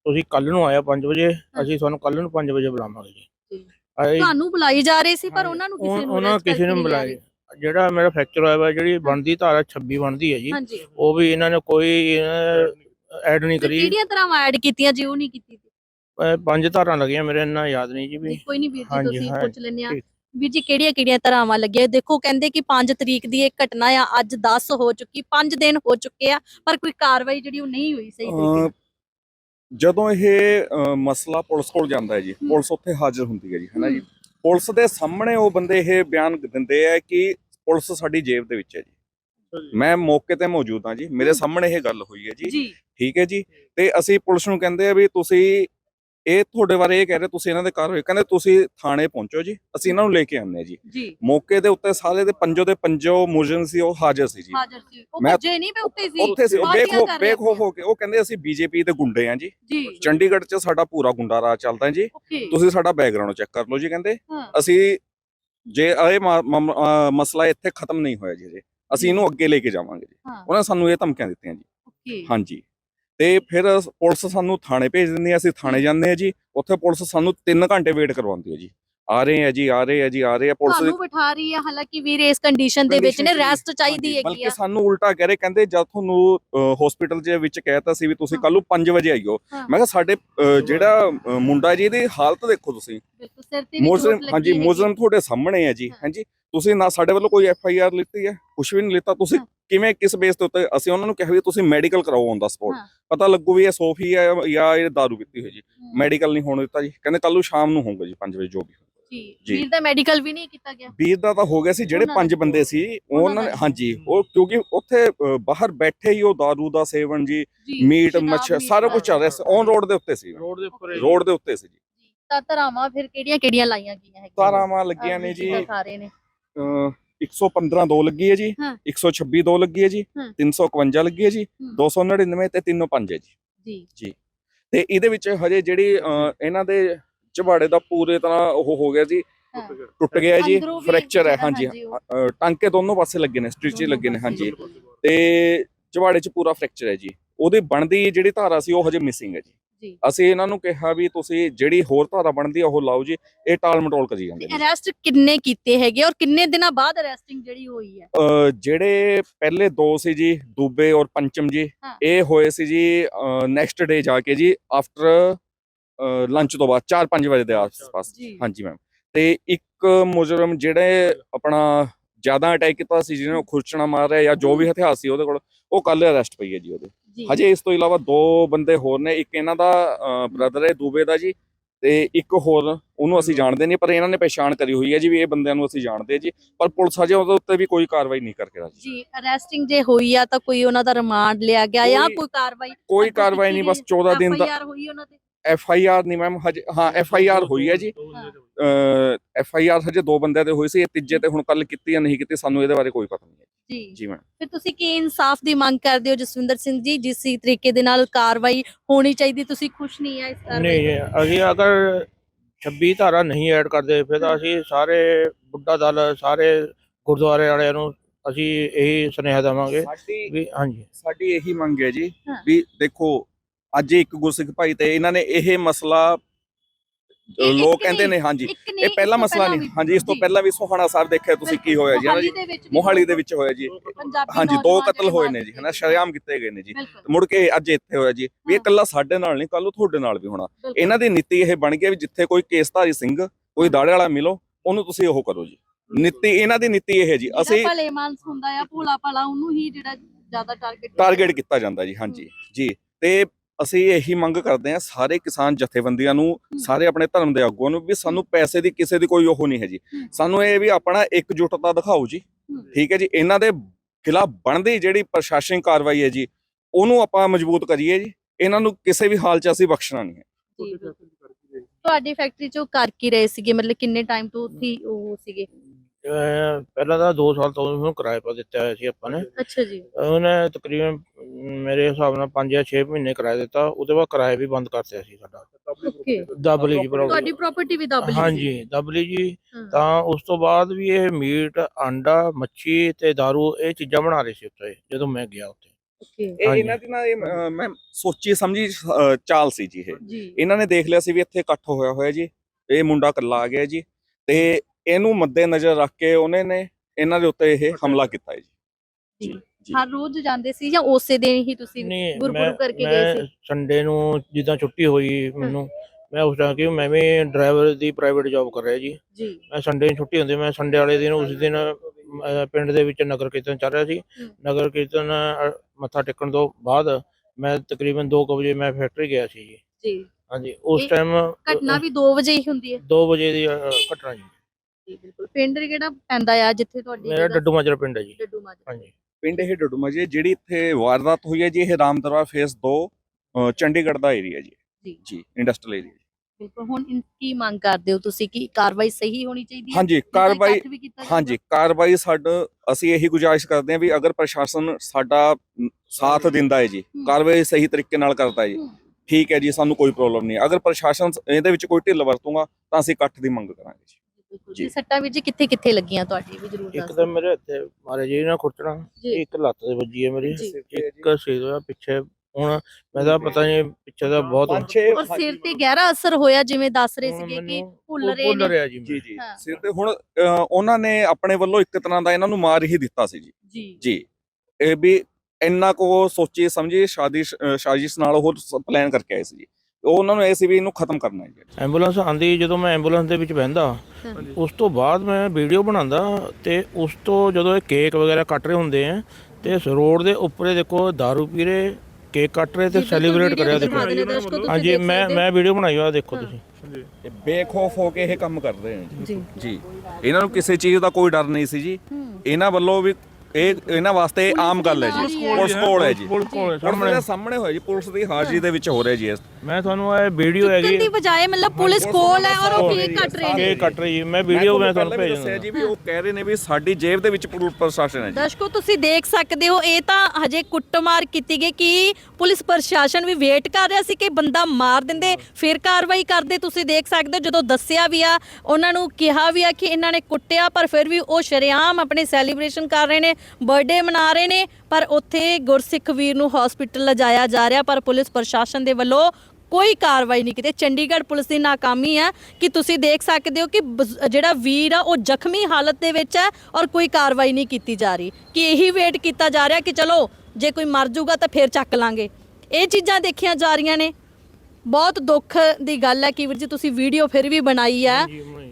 ਤੁਸੀਂ ਕੱਲ ਨੂੰ ਆਇਆ 5 ਵਜੇ ਅਸੀਂ ਤੁਹਾਨੂੰ ਕੱਲ ਨੂੰ 5 ਵਜੇ ਬੁਲਾਵਾਂਗੇ ਜੀ। ਤੁਹਾਨੂੰ ਬੁਲਾਈ ਜਾ ਰਹੀ ਸੀ ਪਰ ਉਹਨਾਂ ਨੂੰ ਕਿਸੇ ਨੂੰ ਉਹਨਾਂ ਕਿਸੇ ਨੂੰ ਬੁਲਾਇਆ ਜਿਹੜਾ ਮੇਰਾ ਫ੍ਰੈਕਚਰ ਹੋਇਆ ਵਾ ਜਿਹੜੀ ਬਣਦੀ ਧਾਰਾ 26 ਬਣਦੀ ਹੈ ਜੀ ਉਹ ਵੀ ਇਹਨਾਂ ਨੇ ਕੋਈ ਐਡ ਨਹੀਂ ਕਰੀ। ਕਿਹੜੀਆਂ ਤਰ੍ਹਾਂ ਐਡ ਕੀਤੀਆਂ ਜੀ ਉਹ ਨਹੀਂ ਕੀਤੀ? ਪੰਜ ਧਾਰਾਂ ਲੱਗੀਆਂ ਮੇਰੇ ਇੰਨਾ ਯਾਦ ਨਹੀਂ ਜੀ ਵੀ। ਕੋਈ ਨਹੀਂ ਵੀਰ ਜੀ ਤੁਸੀਂ ਪੁੱਛ ਲੈਂਦੇ ਆ। ਵੀਰ ਜੀ ਕਿਹੜੀਆਂ ਕਿਹੜੀਆਂ ਧਰਾਵਾਂ ਲੱਗੀਆਂ? ਦੇਖੋ ਕਹਿੰਦੇ ਕਿ 5 ਤਰੀਕ ਦੀ ਇਹ ਘਟਨਾ ਆ ਅੱਜ 10 ਹੋ ਚੁੱਕੀ 5 ਦਿਨ ਹੋ ਚੁੱਕੇ ਆ ਪਰ ਕੋਈ ਕਾਰਵਾਈ ਜਿਹੜੀ ਉਹ ਨਹੀਂ ਹੋਈ ਸਹੀ ਤਰੀਕੇ ਜਦੋਂ ਇਹ ਮਸਲਾ ਪੁਲਿਸ ਕੋਲ ਜਾਂਦਾ ਹੈ ਜੀ। ਪੁਲਿਸ ਉੱਥੇ ਹਾਜ਼ਰ ਹੁੰਦੀ ਹੈ ਜੀ ਹੈਨਾ ਜੀ। ਪੁਲਿਸ ਦੇ ਸਾਹਮਣੇ ਉਹ ਬੰਦੇ ਇਹ ਬਿਆਨ ਦਿੰਦੇ ਆ ਕਿ ਪੁਲਿਸ ਸਾਡੀ ਜੇਬ ਦੇ ਵਿੱਚ ਹੈ ਜੀ। ਮੈਂ ਮੌਕੇ ਤੇ ਮੌਜੂਦ ਹਾਂ ਜੀ ਮੇਰੇ ਹਮ। ਸਾਹਮਣੇ ਇਹ ਗੱਲ ਹੋਈ ਹੈ ਜੀ। ਠੀਕ ਹੈ ਜੀ। ਤੇ ਅਸੀਂ ਪੁਲਿਸ ਨੂੰ ਕਹਿੰਦੇ ਆ ਵੀ ਤੁਸੀਂ ਇਹ ਤੁਹਾਡੇ ਬਾਰੇ ਇਹ ਕਹਿ ਰਹੇ ਤੁਸੀਂ ਇਹਨਾਂ ਦੇ ਘਰ ਹੋਏ। ਕਹਿੰਦੇ ਤੁਸੀਂ ਥਾਣੇ ਪਹੁੰਚੋ ਜੀ। ਅਸੀਂ ਇਹਨਾਂ ਨੂੰ ਲੈ ਕੇ ਆਉਂਦੇ ਆ ਜੀ। ਮੌਕੇ ਦੇ ਉੱਤੇ ਸਾਰੇ ਦੇ ਪੰਜੋ ਦੇ ਪੰਜੋ ਮੁਜਰਮ ਸੀ ਉਹ ਹਾਜ਼ਰ ਸੀ ਜੀ। ਹਾਜ਼ਰ ਸੀ। ਉਹ ਭੱਜੇ ਨਹੀਂ ਮੈਂ ਉੱਤੇ ਸੀ। ਉੱਥੇ ਸੀ। ਉਹ ਬੇਖੌਫ ਹੋ ਕੇ ਉਹ ਕਹਿੰਦੇ ਅਸੀਂ ਬੀਜੇਪੀ ਦੇ ਗੁੰਡੇ ਆ ਜੀ। ਚੰਡੀਗੜ੍ਹ 'ਚ ਸਾਡਾ ਪੂਰਾ ਗੁੰਡਾ ਰਾਜ ਚੱਲਦਾ ਹੈ ਜੀ ਤੁਸੀਂ ਸਾਡਾ ਬੈਕਗ੍ਰਾਉਂਡ ਚੈੱਕ ਕਰ ਲਓ ਜੀ ਕਹਿੰਦੇ। ਹਾਂ। ਅਸੀਂ ਜੇ ਇਹ ਮਸਲਾ ਇੱਥੇ ਖਤਮ ਨਹੀਂ ਹੋਇਆ ਜੀ ਅਸੀਂ ਇਹਨੂੰ ਅੱਗੇ ਲੈ ਕੇ ਜਾਵਾਂਗੇ ਜੀ। ਹਾਂ। ਉਹਨਾਂ ਸਾਨੂੰ ਇਹ ਧਮਕੀਆਂ ਦਿੱਤੀਆਂ ਜੀ। ਹਾਂਜੀ। ਤੇ ਫਿਰ ਪੁਲਿਸ ਸਾਨੂੰ ਥਾਣੇ ਭੇਜ ਦਿੰਦੀ ਹੈ ਅਸੀਂ ਥਾਣੇ ਜਾਂਦੇ ਆ ਜੀ ਉੱਥੇ ਪੁਲਿਸ ਸਾਨੂੰ 3 ਘੰਟੇ ਵੇਟ ਕਰਵਾਉਂਦੀ ਹੈ ਜੀ ਆ ਰਹੇ ਆ ਜੀ ਆ ਰਹੇ ਆ ਜੀ ਆ ਰਹੇ ਆ ਪੁਲਿਸ ਤੁਹਾਨੂੰ ਬਿਠਾ ਰਹੀ ਹੈ ਹਾਲਾਂਕਿ ਵੀਰ ਇਸ ਕੰਡੀਸ਼ਨ ਦੇ ਵਿੱਚ ਨੇ ਰੈਸਟ ਚਾਹੀਦੀ ਹੈਗੀ ਬਲਕਿ ਆ ਸਾਨੂੰ ਉਲਟਾ ਕਹਿ ਰਹੇ ਕਹਿੰਦੇ ਜਦ ਤੁਹਾਨੂੰ ਹਸਪੀਟਲ ਦੇ ਵਿੱਚ ਕਹਿਤਾ ਸੀ ਵੀ ਤੁਸੀਂ। ਕੱਲ ਨੂੰ 5 ਵਜੇ ਆਈਓ। ਮੈਂ ਕਿਹਾ ਸਾਡੇ ਜਿਹੜਾ ਮੁੰਡਾ ਜੀ ਦੀ ਹਾਲਤ ਦੇਖੋ ਤੁਸੀਂ ਬਿਲਕੁਲ ਸਿਰ ਤੇ ਹਾਂਜੀ। ਮੁਜਰਮ ਤੁਹਾਡੇ ਸਾਹਮਣੇ ਹੈ ਜੀ। ਹਾਂਜੀ ਤੁਸੀਂ ਨਾ ਸਾਡੇ ਵੱਲੋਂ ਕੋਈ ਐਫ ਆਈ ਆਰ ਲਿੱਤੀ ਹੈ ਕੁਝ ਵੀ ਨਹੀਂ ਲਿੱਤਾ ਤੁਸੀਂ ਹਾਂ। ਕਿਵੇਂ ਕਿਸ ਬੇਸ ਦੇ ਉੱਤੇ ਅਸੀਂ ਉਹਨਾਂ ਨੂੰ ਕਿਹਾ ਵੀ ਤੁਸੀਂ ਮੈਡੀਕਲ ਕਰਾਓ ਔਨ ਦਾ ਸਪੋਟ ਹਾਂ। ਪਤਾ ਲੱਗੂ ਵੀ ਇਹ ਸੋਫੀ ਹੈ ਜਾਂ ਇਹ दारू ਪੀਤੀ ਹੋਈ ਜੀ ਹਮ, ਮੈਡੀਕਲ ਨਹੀਂ ਹੋਣ ਦਿੱਤਾ ਜੀ ਕਹਿੰਦੇ ਕੱਲ ਨੂੰ ਸ਼ਾਮ ਨੂੰ ਹੋਊਗਾ ਜੀ 5 ਵਜੇ ਜੋ ਵੀ ਹੋਊਗਾ। ਜੀ ਜੀ। ਵੀਰ ਦਾ ਮੈਡੀਕਲ ਵੀ ਨਹੀਂ ਕੀਤਾ ਗਿਆ ਵੀਰ ਦਾ ਤਾਂ ਹੋ ਗਿਆ ਸੀ ਜਿਹੜੇ ਉਹਨਾਂ ਦਾ ਪੰਜ ਬੰਦੇ ਸੀ ਉਹਨਾਂ ਉਹਨਾਂ ਨੇ ਦਾ ਹਾਂਜੀ ਉਹ ਕਿਉਂਕਿ ਉੱਥੇ ਅ, ਬਾਹਰ ਬੈਠੇ ਹੀ ਉਹ दारू ਦਾ ਸੇਵਨ ਜੀ ਜੀ ਮੀਟ ਸ਼ਰਾਬ, ਮੱਛ ਮੀਟ ਸਾਰਾ ਕੁਝ ਚੱਲ ਰਿਹਾ ਸੀ ਔਨ ਰੋਡ ਦੇ ਉੱਤੇ ਸੀ ਰੋਡ ਦੇ ਉੱਪਰ ਹੀ- ਰੋਡ ਦੇ ਉੱਤੇ ਸੀ ਜੀ ਜੀ, ਤਾਂ ਧਰਾਵਾਂ ਫਿਰ ਕਿਹੜੀਆਂ ਕਿਹੜੀਆਂ ਲਾਈਆਂ ਗਈਆਂ ਹੈਗੀਆਂ ਧਾਰਾਵਾਂ ਲੱਗੀਆਂ ਨੇ ਜੀ ਦਿਖਾ ਰਹੇ ਨੇ ਅ, 115 ਦੋ ਲੱਗੀ ਹੈ ਜੀ ਹਾਂ। 126 ਦੋ ਲੱਗੀ ਹੈ ਜੀ ਹਾਂ। 351 ਲੱਗੀ ਹੈ ਜੀ ਹਮ। 299 ਤੇ 305 ਹੈ ਜੀ ਜੀ ਤੇ ਇਹਦੇ ਵਿੱਚ ਹਜੇ ਜਿਹੜੀ ਇਹਨਾਂ ਦੇ ਝਬਾੜੇ ਦਾ ਪੂਰੇ ਤਰ੍ਹਾਂ ਉਹ ਹੋ ਗਿਆ ਜੀ। ਟੁੱਟ ਗਿਆ ਜੀ ਫ੍ਰੈਕਚਰ ਹੈ ਹਾਂਜੀ ਟਾਂਕੇ ਦੋਨੋਂ ਪਾਸੇ ਲੱਗੇ ਨੇ ਸਟਿਚ ਲੱਗੇ ਨੇ ਹਾਂਜੀ। ਤੇ ਝਬਾੜੇ 'ਚ ਪੂਰਾ ਫ੍ਰੈਕਚਰ ਹੈ ਜੀ ਉਹਦੀ ਬਣਦੀ ਜਿਹੜੀ ਧਾਰਾ ਸੀ ਉਹ ਹਜੇ ਮਿਸਿੰਗ ਹੈ ਜੀ। ਅਸੀਂ ਇਹਨਾਂ ਨੂੰ ਕਿਹਾ ਵੀ ਤੁਸੀਂ ਜਿਹੜੀ ਹੋਰ ਧਾਰਾ ਬਣਦੀ ਆ ਉਹ ਲਾਓ ਜੀ। ਇਹ ਟਾਲ ਮਟੋਲ ਕਰੀ ਜਾਂਦੇ ਨੇ। ਅਰੈਸਟ ਕਿੰਨੇ ਕੀਤੇ ਹੈਗੇ ਔਰ ਕਿੰਨੇ ਦਿਨਾਂ ਬਾਅਦ ਅਰੈਸਟਿੰਗ ਜਿਹੜੀ ਹੋਈ ਹੈ? ਜਿਹੜੇ ਪਹਿਲੇ ਦੋ ਸੀ ਜੀ ਦੂਬੇ ਔਰ ਪੰਚਮ ਜੀ। ਇਹ ਹੋਏ ਸੀ ਜੀ ਨੈਕਸਟ ਡੇ ਜਾ ਕੇ ਜੀ ਆਫਟਰ ਲੰਚ ਤੋਂ ਬਾਅਦ 4-5 ਵਜੇ ਦੇ ਆਸ-ਪਾਸ। ਹਾਂਜੀ ਮੈਮ ਤੇ ਇੱਕ ਮੁਜਰਮ ਜਿਹੜੇ ਆਪਣਾ ਜ਼ਿਆਦਾ ਅਟੈਕ ਕੀਤਾ ਸੀ ਜਿਹਨੇ ਖੁਰਚਣਾ ਮਾਰ ਰਿਹਾ ਜਾਂ ਜੋ ਵੀ ਹਥਿਆਰ ਸੀ ਉਹਦੇ ਕੋਲ ਉਹ ਕੱਲ ਅਰੈਸਟ ਪਈ ਹੈ ਜੀ ਉਹਦੇ। ਹਜੇ ਇਸ ਤੋਂ ਇਲਾਵਾ ਦੋ ਬੰਦੇ ਹੋਰ ਨੇ ਇੱਕ ਇਹਨਾਂ ਦਾ ਬ੍ਰਦਰ ਹੈ ਦੂਬੇ ਦਾ ਜੀ ਤੇ ਇੱਕ ਹੋਰ ਉਹਨੂੰ ਅਸੀਂ ਜਾਣਦੇ ਨਹੀਂ ਪਰ ਇਹਨਾਂ ਨੇ ਪਛਾਣ ਕਰੀ ਹੋਈ ਹੈ ਜੀ ਵੀ ਇਹ ਬੰਦਿਆਂ ਨੂੰ ਅਸੀਂ ਜਾਣਦੇ ਜੀ ਪਰ ਪੁਲਿਸ ਅਜੇ ਉਹਦੇ ਉੱਤੇ ਵੀ ਕੋਈ ਕਾਰਵਾਈ ਨਹੀਂ ਕਰਕੇ ਰਾਜੀ। ਜੀ ਅਰੈਸਟਿੰਗ ਜੇ ਹੋਈ ਆ ਤਾਂ ਕੋਈ ਉਹਨਾਂ ਦਾ ਰਿਮਾਂਡ ਲਿਆ ਗਿਆ ਜਾਂ ਕੋਈ- ਕਾਰਵਾਈ ਕੋਈ ਕਾਰਵਾਈ ਨਹੀਂ ਬਸ 14 ਦਿਨ ਦਾ FIR ਹੋਈ ਉਹਨਾਂ ਤੇ। ਐਫ ਆਈ ਆਰ ਨਹੀਂ ਮੈਮ ਹਜੇ ਹਾਂ ਐਫ ਆਈ ਆਰ ਹੋਈ ਹੈ ਜੀ। ਐਫ ਆਈ ਆਰ ਹਜੇ ਦੋ ਬੰਦਿਆਂ ਤੇ ਹੋਈ ਸੀ ਇਹ ਤੀਜੇ ਤੇ ਹੁਣ ਕੱਲ ਕੀਤੀ ਜਾਂ ਨਹੀਂ ਕੀਤੀ ਸਾਨੂੰ ਇਹਦੇ ਬਾਰੇ ਕੋਈ ਪਤਾ ਨਹੀਂ ਹੈ ਜੀ। ਜੀ। ਮੈਮ। ਫਿਰ ਤੁਸੀਂ ਕੀ ਇਨਸਾਫ ਦੀ ਮੰਗ ਕਰਦੇ ਹੋ ਜਸਵਿੰਦਰ ਸਿੰਘ ਜੀ ਜਿਸ ਤਰੀਕੇ ਦੇ ਨਾਲ ਕਾਰਵਾਈ ਹੋਣੀ ਚਾਹੀਦੀ ਤੁਸੀਂ ਖੁਸ਼ ਨਹੀਂ ਆ ਇਸ ਕਾਰਵਾਈ ਨਹੀਂ ਜੀ, ਅਸੀਂ ਅਗਰ 26 ਧਾਰਾ ਨਹੀਂ ਐਡ ਕਰਦੇ ਫਿਰ ਤਾਂ ਅਸੀਂ ਸਾਰੇ ਬੁੱਢਾ ਦਲ ਸਾਰੇ ਗੁਰਦੁਆਰੇ ਵਾਲਿਆਂ ਨੂੰ ਅਸੀਂ ਇਹੀ ਸੁਨੇਹਾ ਦੇਵਾਂਗੇ ਸਾਡੀ ਵੀ ਹਾਂਜੀ। ਸਾਡੀ ਇਹੀ ਮੰਗ ਹੈ ਜੀ। ਵੀ ਦੇਖੋ ਅੱਜ ਇੱਕ ਗੁਰਸਿੱਖ ਭਾਈ ਤੇ ਇਹਨਾਂ ਨੇ ਇਹ ਮਸਲਾ ਲੋਕ ਕਹਿੰਦੇ ਨੇ ਹਾਂਜੀ ਇਹ ਪਹਿਲਾ ਮਸਲਾ ਨਹੀਂ ਹਾਂਜੀ ਇਸ ਤੋਂ। ਪਹਿਲਾਂ ਵੀ ਸੋਹਾਣਾ ਸਾਹਿਬ ਦੇਖਿਆ ਤੁਸੀਂ ਕੀ ਹੋਇਆ ਜੀ ਮੋਹਾਲੀ ਦੇ ਵਿੱਚ ਹੋਇਆ ਜੀ। ਹਾਂਜੀ ਦੋ ਕਤਲ ਹੋਏ ਨੇ ਜੀ ਹਨਾ ਸ਼ਰਿਆਮ ਕੀਤੇ ਗਏ ਨੇ ਜੀ। ਮੁੜ ਕੇ ਅੱਜ ਇੱਥੇ ਹੋਇਆ ਜੀ ਵੀ ਇਹ ਹਾਂ। ਇਕੱਲਾ ਸਾਡੇ ਨਾਲ ਨਹੀਂ ਕੱਲ ਤੁਹਾਡੇ ਨਾਲ ਵੀ ਹੋਣਾ। ਇਹਨਾਂ ਦੀ ਨੀਤੀ ਇਹ ਬਣ ਗਈ ਵੀ ਜਿੱਥੇ ਕੋਈ ਕੇਸਧਾਰੀ ਸਿੰਘ ਕੋਈ ਦਾੜੇ ਵਾਲਾ ਮਿਲੋ ਉਹਨੂੰ ਤੁਸੀਂ ਉਹ ਕਰੋ ਜੀ। ਨੀਤੀ ਇਹਨਾਂ ਦੀ ਨੀਤੀ ਇਹ ਹੈ ਜੀ ਅਸੀਂ ਭਲੇ ਮਾਨਸ ਹੁੰਦਾ ਆ ਭੋਲਾ ਭਲਾ ਉਹਨੂੰ ਹੀ ਜਿਹੜਾ ਜ਼ਿਆਦਾ ਟਾਰਗੇਟ ਟਾਰਗੇਟ ਕੀਤਾ ਜਾਂਦਾ ਜੀ ਹਾਂਜੀ। ਜੀ ਤੇ ਅਸੀਂ ਇਹੀ ਮੰਗ ਕਰਦੇ ਹਾਂ ਸਾਰੇ ਕਿਸਾਨ ਜਥੇਬੰਦੀਆਂ ਨੂੰ ਸਾਰੇ ਆਪਣੇ ਧਰਮ ਦੇ ਆਗੂਆਂ ਨੂੰ ਵੀ ਸਾਨੂੰ ਪੈਸੇ ਦੀ ਕਿਸੇ ਦੀ ਕੋਈ ਉਹ ਨਹੀਂ ਹੈ ਜੀ। ਸਾਨੂੰ ਇਹ ਵੀ ਆਪਣਾ ਇਕਜੁੱਟਤਾ ਦਿਖਾਓ ਜੀ। ਠੀਕ ਹੈ ਜੀ ਇਹਨਾਂ ਦੇ ਖਿਲਾਫ ਬਣਦੀ ਜਿਹੜੀ ਪ੍ਰਸ਼ਾਸਨਿਕ ਕਾਰਵਾਈ ਹੈ ਜੀ ਉਹਨੂੰ ਆਪਾਂ ਮਜ਼ਬੂਤ ਕਰੀਏ ਜੀ। ਇਹਨਾਂ ਨੂੰ ਕਿਸੇ ਵੀ ਹਾਲ 'ਚ ਅਸੀਂ ਬਖਸ਼ਣਾ ਨਹੀਂ ਹੈ। ਤੁਹਾਡੀ ਫੈਕਟਰੀ ਚੋਂ ਕਰ ਕੀ ਰਹੇ ਸੀਗੇ ਮਤਲਬ ਕਿੰਨੇ ਟਾਈਮ ਤੋਂ ਉੱਥੇ ਉਹ ਸੀਗੇ? ਪਹਿਲਾਂ ਤਾਂ 2 ਸਾਲ ਤੋਂ ਉਹਨੂੰ ਕਿਰਾਏ ਪਰ ਦਿੱਤਾ ਹੋਇਆ ਸੀ ਆਪਾਂ ਨੇ। ਅੱਛਾ ਜੀ। ਉਹਨੇ ਤਕਰੀਬਨ ਮੇਰੇ ਹਿਸਾਬ ਨਾਲ 5 ਜਾਂ 6 ਮਹੀਨੇ ਕਿਰਾਇਆ ਦਿੱਤਾ। ਉਹਦੇ ਬਾਅਦ ਕਿਰਾਇਆ ਵੀ ਬੰਦ ਕਰਤਿਆ ਸੀ ਸਾਡਾ। ਓਕੇ। ਜੀ ਤੁਹਾਡੀ ਪ੍ਰੋਪਰਟੀ ਵੀ ਦੱਬ ਲਈ ਸੀ। ਹਾਂਜੀ ਦੱਬ ਲਈ ਜੀ। ਤਾਂ ਉਸ ਤੋਂ ਬਾਅਦ ਵੀ ਇਹ ਮੀਟ ਆਂਡਾ ਮੱਛੀ ਤੇ दारू ਇਹ ਚੀਜ਼ਾਂ ਬਣਾ ਰਹੇ ਸੀ ਉੱਥੇ ਜਦੋਂ ਮੈਂ ਗਿਆ ਉੱਥੇ। ਓਕੇ। ਇਹ। ਇਹਨਾਂ ਦੀ ਨਾ ਮੈਂ ਸੋਚੀ ਸਮਝੀ ਚਾਲ ਸੀ ਜੀ ਇਹ। ਇਹਨਾਂ ਨੇ ਦੇਖ ਲਿਆ ਸੀ ਵੀ ਇੱਥੇ ਇਕੱਠ ਹੋਇਆ ਹੋਇਆ ਜੀ। ਇਹ ਮੁੰਡਾ ਇਕੱਲਾ ਆ ਗਿਆ ਜੀ। ਤੇ ਇਹਨੂੰ ਮੱਦੇ ਨਜ਼ਰ ਰੱਖ ਕੇ ਉਹਨੇ ਨੇ ਇਹਨਾਂ ਦੇ ਉੱਤੇ ਇਹ ਹਮਲਾ ਕੀਤਾ ਹੈ ਜੀ। ਜੀ। ਹਰ ਰੋਜ਼ ਜਾਂਦੇ ਸੀ ਜਾਂ ਉਸੇ ਦਿਨ ਹੀ ਤੁਸੀਂ ਮੈਂ ਕਰਕੇ ਗਏ ਮੈਂ ਸੀ ਸੰਡੇ ਨੂੰ ਜਿੱਦਾਂ ਛੁੱਟੀ ਹੋਈ ਮੈਨੂੰ ਮੈਂ ਉਸ ਟਾਈਮ ਕਿ ਮੈਂ ਵੀ ਡਰਾਈਵਰ ਦੀ ਪ੍ਰਾਈਵੇਟ ਜੌਬ ਕਰ ਰਿਹਾ ਜੀ। ਜੀ। ਮੈਂ ਸੰਡੇ ਨੂੰ ਛੁੱਟੀ ਹੁੰਦੀ ਮੈਂ ਸੰਡੇ ਵਾਲੇ ਦਿਨ ਉਸ ਦਿਨ ਪਿੰਡ ਦੇ ਵਿੱਚ ਨਗਰ ਕੀਰਤਨ ਚੱਲ ਰਿਹਾ ਸੀ। ਨਗਰ ਕੀਰਤਨ ਮੱਥਾ ਟੇਕਣ ਤੋਂ ਬਾਅਦ ਮੈਂ ਤਕਰੀਬਨ 2 ਵਜੇ ਮੈਂ ਫੈਕਟਰੀ ਗਿਆ ਸੀ ਜੀ। ਜੀ। ਹਾਂਜੀ ਉਸ ਟਾਈਮ ਘਟਨਾ ਵੀ 2 ਵਜੇ ਹੀ ਹੁੰਦੀ ਹੈ। 2 ਵਜੇ ਦੀ ਘਟਨਾ ਜੀ। ਜੀ ਬਿਲਕੁਲ। ਪਿੰਡ ਕਿਹੜਾ ਪੈਂਦਾ ਆ ਜਿੱਥੇ ਤੁਹਾਡੀ ਮੇਰਾ ਡੱਡੂ ਮਾਜਰਾ ਪਿੰਡ ਹੈ ਜੀ। ਡੱਡੂ ਮਾਜਰਾ। ਹਾਂਜੀ। ਪਿੰਡ ਇਹ ਡਡੂਮਾ ਜੀ ਜਿਹੜੀ ਇੱਥੇ ਵਾਰਦਾਤ ਹੋਈ ਹੈ ਜੀ ਇਹ ਰਾਮਦਰਬਾਰ ਫੇਸ 2 ਚੰਡੀਗੜ੍ਹ ਦਾ ਏਰੀਆ ਜੀ। ਜੀ। ਇੰਡਸਟਰੀਅਲ ਏਰੀਆ ਬਿਲਕੁਲ ਹੁਣ ਕੀ ਮੰਗ ਕਰਦੇ ਹੋ ਤੁਸੀਂ ਕਿ ਕਾਰਵਾਈ ਸਹੀ ਹੋਣੀ ਚਾਹੀਦੀ ਹੈ? ਹਾਂਜੀ ਕਾਰਵਾਈ? ਹਾਂਜੀ ਕਾਰਵਾਈ ਸਾਡਾ ਅਸੀਂ ਇਹੀ ਗੁਜ਼ਾਰਿਸ਼ ਕਰਦੇ ਹਾਂ ਵੀ ਅਗਰ ਪ੍ਰਸ਼ਾਸਨ ਸਾਡਾ ਸਾਥ ਦਿੰਦਾ ਹੈ ਜੀ। ਕਾਰਵਾਈ ਸਹੀ ਤਰੀਕੇ ਨਾਲ ਕਰਦਾ ਹੈ ਜੀ। ਠੀਕ ਹੈ ਜੀ ਸਾਨੂੰ ਕੋਈ ਪ੍ਰੋਬਲਮ ਨਹੀਂ। ਅਗਰ ਪ੍ਰਸ਼ਾਸਨ ਇਹਦੇ ਵਿੱਚ ਕੋਈ ਢਿੱਲ ਵਰਤੂਗਾ ਤਾਂ ਅਸੀਂ ਇਕੱਠ ਦੀ ਮੰਗ ਕਰਾਂਗੇ ਜੀ। ਜੀ। ਜੀ ਸੱਟਾਂ ਵਿੱਚ ਕਿੱਥੇ ਕਿੱਥੇ ਲੱਗੀਆਂ ਤੁਹਾਡੀ ਵੀ ਜ਼ਰੂਰ ਇੱਕ ਦੱਸ ਤਾਂ ਮੇਰੇ ਇੱਥੇ ਮਾਰੇ ਜੀ ਨਾ ਖੁਰਚਣਾ। ਜੀ। ਇੱਕ ਲੱਤ ਤੇ ਵੱਜੀ ਹੈ ਮੇਰੀ। ਜੀ। ਇੱਕ ਸਿਰ ਦਾ ਪਿੱਛੇ ਹੁਣ ਮੈਂ ਤਾਂ ਪਤਾ ਨਹੀਂ ਪਿੱਛੇ ਦਾ ਬਹੁਤ ਪੰਜ ਛੇ ਔਰ ਸਿਰ ਤੇ ਗਹਿਰਾ ਅਸਰ ਹੋਇਆ ਜਿਵੇਂ ਦੱਸ ਰਹੇ ਹੁਣ ਸੀਗੇ ਕਿ ਮੈਨੂੰ ਭੁੱਲ ਰਹੇ ਭੁੱਲ ਨੇ। ਰਿਹਾ ਜੀ ਜੀ ਮੈਂ। ਜੀ ਹਾਂ। ਸਿਰ ਤੇ ਹੁਣ ਅ, ਉਹਨਾਂ ਨੇ ਆਪਣੇ ਵੱਲੋਂ ਇੱਕ ਤਰ੍ਹਾਂ ਦਾ ਇਹਨਾਂ ਨੂੰ ਮਾਰ ਹੀ ਦਿੱਤਾ ਸੀ ਜੀ। ਜੀ। ਜੀ। ਇਹ ਵੀ ਇੰਨਾ ਕੋ ਸੋਚੀ ਸਮਝੀ ਸ਼ਾਦੀ ਸਾਜ਼ਿਸ਼ ਨਾਲ ਉਹ ਪਲਾਨ ਕਰਕੇ ਆਏ ਸੀ ਜੀ। ਉਹ ਉਹਨਾਂ ਨੂੰ ਇਹ ਸੀ ਵੀ ਇਹਨੂੰ ਖਤਮ ਕਰਨਾ ਹੈ ਐਂਬੂਲੈਂਸ ਆਂਦੀ ਜਦੋਂ ਮੈਂ ਐਂਬੂਲੈਂਸ ਦੇ ਵਿੱਚ ਬਹਿੰਦਾ। ਉਸ ਤੋਂ ਬਾਅਦ ਮੈਂ ਵੀਡੀਓ ਬਣਾਉਂਦਾ ਤੇ ਉਸ ਤੋਂ ਜਦੋਂ ਇਹ ਕੇਕ ਵਗੈਰਾ ਕੱਟ ਰਹੇ ਹੁੰਦੇ ਆ ਤੇ ਇਸ ਰੋਡ ਦੇ ਉੱਪਰ ਦੇਖੋ दारू ਪੀ ਰਹੇ ਕੇਕ ਕੱਟ ਰਹੇ ਤੇ ਸੈਲੀਬ੍ਰੇਟ ਕਰਿਆ ਦੇਖੋ। ਹਾਂਜੀ ਮੈਂ। ਮੈਂ ਵੀਡੀਓ ਬਣਾਈ ਆ ਦੇਖੋ। ਤੁਸੀਂ। ਇਹ ਬੇਖੌਫ ਹੋ ਕੇ ਇਹ ਕੰਮ ਕਰਦੇ ਨੇ ਜੀ। ਜੀ। ਜੀ। ਇਹਨਾਂ ਨੂੰ ਕਿਸੇ ਚੀਜ਼ ਦਾ ਕੋਈ ਡਰ ਨਹੀਂ ਸੀ ਜੀ। ਇਹਨਾਂ ਵੱਲੋਂ ਵੀ ਇਹ ਇਹਨਾਂ ਵਾਸਤੇ ਆਮ ਗੱਲ ਹੈ ਜੀ। ਪੁਲਿਸ ਕੋਲ ਹੈ ਜੀ। ਪੁਲਿਸ ਕੋਲ ਹੈ, ਪੁਲਿਸ ਸਾਹਮਣੇ। ਹੋਇਆ ਜੀ ਪੁਲਿਸ ਦੀ ਹਾਜ਼ਰੀ ਦੇ ਵਿੱਚ ਹੋ ਰਿਹਾ ਜੀ ਇਹ। ਮੈਂ ਤੁਹਾਨੂੰ ਇਹ ਵੀਡੀਓ ਹੈਗੀ ਦੀ ਬਜਾਏ ਮਤਲਬ ਪੁਲਿਸ ਕੋਲ ਹੈ ਔਰ ਉਹ ਕੇਕ ਕੱਟ ਰਹੇ ਨੇ ਕੇਕ ਕੱਟ ਰਹੀ ਜੀ ਮੈਂ ਵੀਡੀਓ ਮੈਂ ਤੁਹਾਨੂੰ ਭੇਜ ਦੱਸਿਆ ਦਿੰਦਾ ਜੀ ਵੀ ਉਹ ਕਹਿ ਰਹੇ ਨੇ ਵੀ ਸਾਡੀ ਜੇਬ ਦੇ ਵਿੱਚ ਪੁਲਿਸ ਪ੍ਰਸ਼ਾਸਨ ਹੈ ਜੀ। ਦਰਸ਼ਕੋ ਤੁਸੀਂ ਦੇਖ ਸਕਦੇ ਹੋ ਇਹ ਤਾਂ ਹਜੇ ਕੁੱਟਮਾਰ ਕੀਤੀ ਗਈ ਕਿ ਪੁਲਿਸ ਪ੍ਰਸ਼ਾਸਨ ਵੀ ਵੇਟ ਕਰ ਰਿਹਾ ਸੀ ਕਿ ਬੰਦਾ ਮਾਰ ਦਿੰਦੇ ਫਿਰ ਕਾਰਵਾਈ ਕਰਦੇ। ਤੁਸੀਂ ਦੇਖ ਸਕਦੇ ਹੋ ਜਦੋਂ ਦੱਸਿਆ ਵੀ ਆ ਉਹਨਾਂ ਨੂੰ ਕਿਹਾ ਵੀ ਆ ਕਿ ਇਹਨਾਂ ਨੇ ਕੁੱਟਿਆ ਪਰ ਫਿਰ ਵੀ ਉਹ ਸ਼ਰੇਆਮ ਆਪਣੇ ਸੈਲੀਬ੍ਰੇਸ਼ਨ ਕਰ ਰਹੇ ਨੇ। ਬਰਥਡੇ ਮਨਾ ਰਹੇ ਨੇ ਪਰ ਉੱਥੇ ਗੁਰਸਿੱਖ ਵੀਰ ਨੂੰ ਹਸਪੀਟਲ ਲਿਜਾਇਆ ਜਾ ਰਿਹਾ ਪਰ ਪੁਲਿਸ ਪ੍ਰਸ਼ਾਸਨ ਦੇ ਵੱਲੋਂ ਕੋਈ ਕਾਰਵਾਈ ਨਹੀਂ ਕੀਤੀ। ਚੰਡੀਗੜ੍ਹ ਪੁਲਿਸ ਦੀ ਨਾਕਾਮੀ ਹੈ ਕਿ ਤੁਸੀਂ ਦੇਖ ਸਕਦੇ ਹੋ ਕਿ ਬਜ਼- ਜਿਹੜਾ ਵੀਰ ਆ ਉਹ ਜ਼ਖਮੀ ਹਾਲਤ ਦੇ ਵਿੱਚ ਹੈ ਔਰ ਕੋਈ ਕਾਰਵਾਈ ਨਹੀਂ ਕੀਤੀ ਜਾ ਰਹੀ। ਕਿ ਇਹੀ ਵੇਟ ਕੀਤਾ ਜਾ ਰਿਹਾ ਕਿ ਚਲੋ ਜੇ ਕੋਈ ਮਰ ਜਾਊਗਾ ਤਾਂ ਫਿਰ ਚੱਕ ਲਾਂਗੇ। ਇਹ ਚੀਜ਼ਾਂ ਦੇਖੀਆਂ ਜਾ ਰਹੀਆਂ ਨੇ। ਬਹੁਤ ਦੁੱਖ ਦੀ ਗੱਲ ਹੈ ਕਿ ਵੀਰ ਜੀ ਤੁਸੀਂ ਵੀਡੀਓ ਫਿਰ ਵੀ ਬਣਾਈ ਹੈ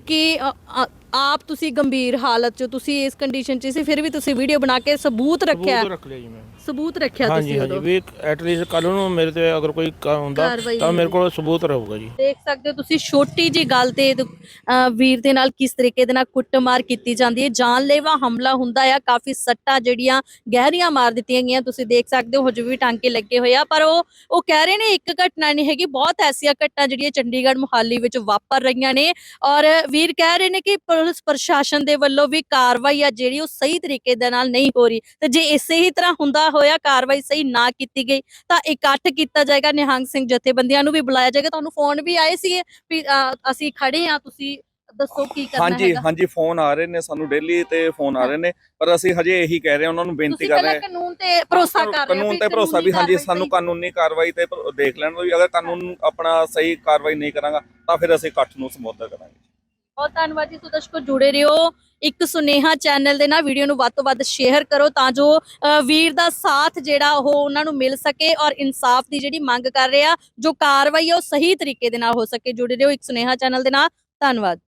ਕਿ ਅ- ਅ- ਆਪ ਤੁਸੀਂ ਗੰਭੀਰ ਹਾਲਤ 'ਚ ਤੁਸੀਂ ਇਸ ਕੰਡੀਸ਼ਨ 'ਚ ਸੀ, ਫਿਰ ਵੀ ਤੁਸੀਂ ਵੀਡੀਓ ਬਣਾ ਕੇ ਸਬੂਤ ਰੱਖਿਆ। ਸਬੂਤ ਰੱਖ ਲਿਆ ਜੀ ਮੈਂ। ਸਬੂਤ ਰੱਖਿਆ ਹਾਂਜੀ ਤੁਸੀਂ ਹਾਂਜੀ ਉਦੋਂ? ਵੀ ਐਟਲੀਸਟ ਕੱਲ ਨੂੰ ਮੇਰੇ ਤੇ ਅਗਰ ਕੋਈ ਕ- ਹੁੰਦਾ ਕਾਰਵਾਈ ਤਾਂ ਮੇਰੇ। ਕੋਲ ਸਬੂਤ ਰਹੂਗਾ ਜੀ। ਦੇਖ ਸਕਦੇ ਹੋ ਤੁਸੀਂ ਛੋਟੀ ਜੀ ਗੱਲ ਤੇ ਦ- ਅਹ ਵੀਰ ਦੇ ਨਾਲ ਕਿਸ ਤਰੀਕੇ ਦੇ ਨਾਲ ਕੁੱਟਮਾਰ ਕੀਤੀ ਜਾਂਦੀ ਹੈ। ਜਾਨਲੇਵਾ ਹਮਲਾ ਹੁੰਦਾ ਆ ਕਾਫੀ ਸੱਟਾਂ ਜਿਹੜੀਆਂ ਗਹਿਰੀਆਂ ਮਾਰ ਦਿੱਤੀਆਂ ਗਈਆਂ ਤੁਸੀਂ ਦੇਖ ਸਕਦੇ ਹੋ ਹਜੇ ਵੀ ਟਾਂਕੇ ਲੱਗੇ ਹੋਏ ਆ। ਪਰ ਉਹ ਉਹ ਕਹਿ ਰਹੇ ਨੇ ਇੱਕ ਘਟਨਾ ਨਹੀਂ ਹੈਗੀ ਬਹੁਤ ਐਸੀਆਂ ਘਟਨਾ ਜਿਹੜੀਆਂ ਚੰਡੀਗੜ੍ਹ ਮੁਹਾਲੀ ਵਿੱਚ ਵਾਪਰ ਰਹੀਆਂ ਨੇ। ਔਰ ਵੀਰ ਕਹਿ ਰਹੇ ਨੇ ਕਿ ਪੁਲਿਸ ਪ੍ਰਸ਼ਾਸਨ ਦੇ ਵੱਲੋਂ ਵੀ ਕਾਰਵਾਈ ਆ ਜਿਹੜੀ ਉਹ ਸਹੀ ਤਰੀਕੇ ਦੇ ਨਾਲ ਨਹੀਂ ਹੋ ਰਹੀ। ਤੇ ਜੇ ਇਸੇ ਹੀ ਤਰ੍ਹਾਂ ਹੁੰਦਾ ਹੋਇਆ ਕਾਰਵਾਈ ਸਹੀ ਨਾ ਕੀਤੀ ਗਈ ਤਾਂ ਇਕੱਠ ਕੀਤਾ ਜਾਏਗਾ ਨਿਹੰਗ ਸਿੰਘ ਜਥੇਬੰਦੀਆਂ ਨੂੰ ਵੀ ਬੁਲਾਇਆ ਜਾਏਗਾ। ਤੁਹਾਨੂੰ ਫੋਨ ਵੀ ਆਏ ਸੀ ਵੀ ਅਸੀਂ ਖੜੇ ਆ ਤੁਸੀਂ ਦੱਸੋ ਕੀ ਕਰਨਾ ਹਾਂਜੀ ਹਾਂਜੀ ਫੋਨ ਆ ਰਹੇ ਨੇ ਸਾਨੂੰ ਡੇਲੀ ਤੇ ਫੋਨ ਆ ਰਹੇ ਨੇ ਪਰ ਅਸੀਂ ਹਜੇ ਇਹੀ ਕਹਿ ਰਹੇ ਹਾਂ ਉਹਨਾਂ ਨੂੰ ਬੇਨਤੀ ਕਰ ਰਹੇ ਹਾਂ। ਕਾਨੂੰਨ ਤੇ ਭਰੋਸਾ ਕਰ ਰਹੇ ਹੋ ਕਾਨੂੰਨ ਤੇ ਭਰੋਸਾ ਵੀ ਹਾਂਜੀ ਸਾਨੂੰ ਕਾਨੂੰਨੀ ਕਾਰਵਾਈ ਤੇ ਦੇਖ ਲੈਣ ਵੀ ਅਗਰ ਕਾਨੂੰਨ ਆਪਣਾ ਸਹੀ ਕਾਰਵਾਈ ਨਹੀਂ ਕਰਾਂਗਾ ਤਾਂ ਫਿਰ ਅਸੀਂ ਇਕੱਠ ਨੂੰ ਸੰਬੋਧਨ ਕਰਾਂਗੇ। ਬਹੁਤ ਧੰਨਵਾਦ ਜੀ। ਸੋ ਦਰਸ਼ਕੋ ਜੁੜੇ ਰਹੋ। ਇੱਕ ਸੁਨੇਹਾ ਚੈਨਲ ਦੇ ਨਾਲ ਵੀਡੀਓ ਨੂੰ ਵੱਧ ਤੋਂ ਵੱਧ ਸ਼ੇਅਰ ਕਰੋ ਤਾਂ ਜੋ ਅ, ਵੀਰ ਦਾ ਸਾਥ ਜਿਹੜਾ ਉਹ ਉਹਨਾਂ ਨੂੰ ਮਿਲ ਸਕੇ ਔਰ ਇਨਸਾਫ ਦੀ ਜਿਹੜੀ ਮੰਗ ਕਰ ਰਿਹਾ ਜੋ ਕਾਰਵਾਈ ਹੈ ਉਹ ਸਹੀ ਤਰੀਕੇ ਦੇ ਨਾਲ ਹੋ ਸਕੇ। ਜੁੜੇ ਰਹੋ ਇੱਕ ਸੁਨੇਹਾ ਚੈਨਲ ਦੇ ਨਾਲ। ਧੰਨਵਾਦ।